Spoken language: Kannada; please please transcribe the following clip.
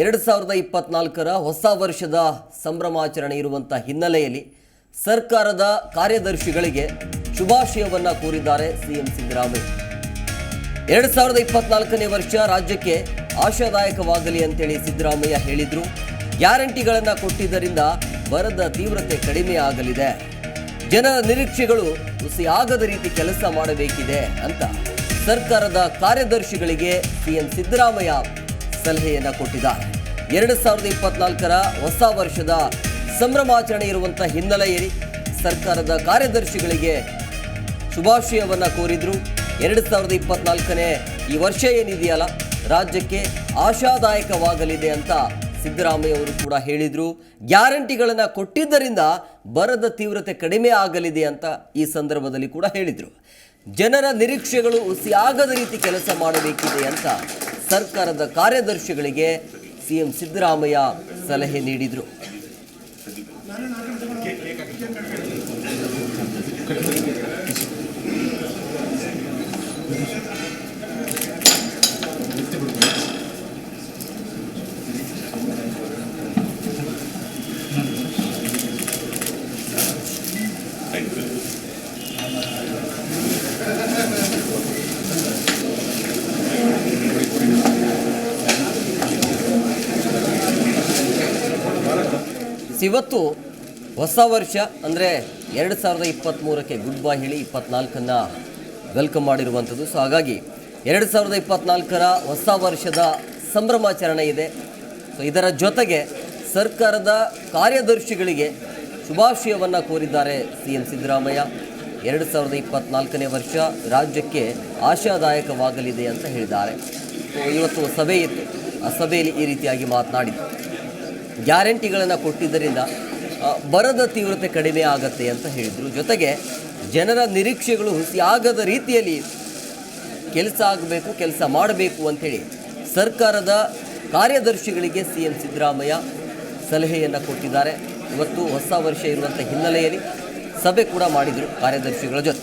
ಎರಡು ಸಾವಿರದ ಇಪ್ಪತ್ನಾಲ್ಕರ ಹೊಸ ವರ್ಷದ ಸಂಭ್ರಮಾಚರಣೆ ಇರುವಂಥ ಹಿನ್ನೆಲೆಯಲ್ಲಿ ಸರ್ಕಾರದ ಕಾರ್ಯದರ್ಶಿಗಳಿಗೆ ಶುಭಾಶಯವನ್ನು ಕೋರಿದ್ದಾರೆ ಸಿಎಂ ಸಿದ್ದರಾಮಯ್ಯ. ಎರಡು ಸಾವಿರದ ಇಪ್ಪತ್ನಾಲ್ಕನೇ ವರ್ಷ ರಾಜ್ಯಕ್ಕೆ ಆಶಾದಾಯಕವಾಗಲಿ ಅಂತೇಳಿ ಸಿದ್ದರಾಮಯ್ಯ ಹೇಳಿದರು. ಗ್ಯಾರಂಟಿಗಳನ್ನು ಕೊಟ್ಟಿದ್ದರಿಂದ ಬರದ ತೀವ್ರತೆ ಕಡಿಮೆ ಆಗಲಿದೆ. ಜನರ ನಿರೀಕ್ಷೆಗಳು ಹುಸಿಯಾಗದ ರೀತಿ ಕೆಲಸ ಮಾಡಬೇಕಿದೆ ಅಂತ ಸರ್ಕಾರದ ಕಾರ್ಯದರ್ಶಿಗಳಿಗೆ ಸಿಎಂ ಸಿದ್ದರಾಮಯ್ಯ ಸಲಹೆಯನ್ನು ಕೊಟ್ಟಿದ್ದಾರೆ. ಎರಡು ಸಾವಿರದ ಇಪ್ಪತ್ನಾಲ್ಕರ ಹೊಸ ವರ್ಷದ ಸಂಭ್ರಮಾಚರಣೆ ಇರುವಂಥ ಹಿನ್ನೆಲೆಯಲ್ಲಿ ಸರ್ಕಾರದ ಕಾರ್ಯದರ್ಶಿಗಳಿಗೆ ಶುಭಾಶಯವನ್ನ ಕೋರಿದ್ರು. ಎರಡು ಸಾವಿರದ ಇಪ್ಪತ್ನಾಲ್ಕನೇ ಈ ವರ್ಷ ಏನಿದೆಯಲ್ಲ, ರಾಜ್ಯಕ್ಕೆ ಆಶಾದಾಯಕವಾಗಲಿದೆ ಅಂತ ಸಿದ್ದರಾಮಯ್ಯ ಅವರು ಕೂಡ ಹೇಳಿದ್ರು. ಗ್ಯಾರಂಟಿಗಳನ್ನು ಕೊಟ್ಟಿದ್ದರಿಂದ ಬರದ ತೀವ್ರತೆ ಕಡಿಮೆ ಆಗಲಿದೆ ಅಂತ ಈ ಸಂದರ್ಭದಲ್ಲಿ ಕೂಡ ಹೇಳಿದರು. ಜನರ ನಿರೀಕ್ಷೆಗಳು ಹುಸಿಯಾಗದ ರೀತಿ ಕೆಲಸ ಮಾಡಬೇಕಿದೆ ಅಂತ ಸರ್ಕಾರದ ಕಾರ್ಯದರ್ಶಿಗಳಿಗೆ ಸಿಎಂ ಸಿದ್ದರಾಮಯ್ಯ ಸಲಹೆ ನೀಡಿದರು. ಇವತ್ತು ಹೊಸ ವರ್ಷ, ಅಂದರೆ ಎರಡು ಸಾವಿರದ ಇಪ್ಪತ್ತ್ಮೂರಕ್ಕೆ ಗುಡ್ ಬೈ ಹೇಳಿ ಇಪ್ಪತ್ನಾಲ್ಕನ್ನು ವೆಲ್ಕಮ್ ಮಾಡಿರುವಂಥದ್ದು. ಸೊ ಹಾಗಾಗಿ ಎರಡು ಸಾವಿರದ ಇಪ್ಪತ್ನಾಲ್ಕರ ಹೊಸ ವರ್ಷದ ಸಂಭ್ರಮಾಚರಣೆ ಇದೆ. ಸೊ ಇದರ ಜೊತೆಗೆ ಸರ್ಕಾರದ ಕಾರ್ಯದರ್ಶಿಗಳಿಗೆ ಶುಭಾಶಯವನ್ನು ಕೋರಿದ್ದಾರೆ ಸಿ ಎಂ ಸಿದ್ದರಾಮಯ್ಯ. ಎರಡು ಸಾವಿರದ ಇಪ್ಪತ್ನಾಲ್ಕನೇ ವರ್ಷ ರಾಜ್ಯಕ್ಕೆ ಆಶಾದಾಯಕವಾಗಲಿದೆ ಅಂತ ಹೇಳಿದ್ದಾರೆ. ಸೊ ಇವತ್ತು ಸಭೆ ಇತ್ತು. ಆ ಸಭೆಯಲ್ಲಿ ಈ ರೀತಿಯಾಗಿ ಮಾತನಾಡಿದರು. ಗ್ಯಾರಂಟಿಗಳನ್ನು ಕೊಟ್ಟಿದ್ದರಿಂದ ಬರದ ತೀವ್ರತೆ ಕಡಿಮೆ ಆಗತ್ತೆ ಅಂತ ಹೇಳಿದರು. ಜೊತೆಗೆ ಜನರ ನಿರೀಕ್ಷೆಗಳು ಹುಸಿಯಾಗದ ರೀತಿಯಲ್ಲಿ ಕೆಲಸ ಆಗಬೇಕು, ಕೆಲಸ ಮಾಡಬೇಕು ಅಂಥೇಳಿ ಸರ್ಕಾರದ ಕಾರ್ಯದರ್ಶಿಗಳಿಗೆ ಸಿ ಎಂ ಸಿದ್ದರಾಮಯ್ಯ ಸಲಹೆಯನ್ನು ಕೊಟ್ಟಿದ್ದಾರೆ. ಇವತ್ತು ಹೊಸ ವರ್ಷ ಇರುವಂಥ ಹಿನ್ನೆಲೆಯಲ್ಲಿ ಸಭೆ ಕೂಡ ಮಾಡಿದರು ಕಾರ್ಯದರ್ಶಿಗಳ ಜೊತೆ.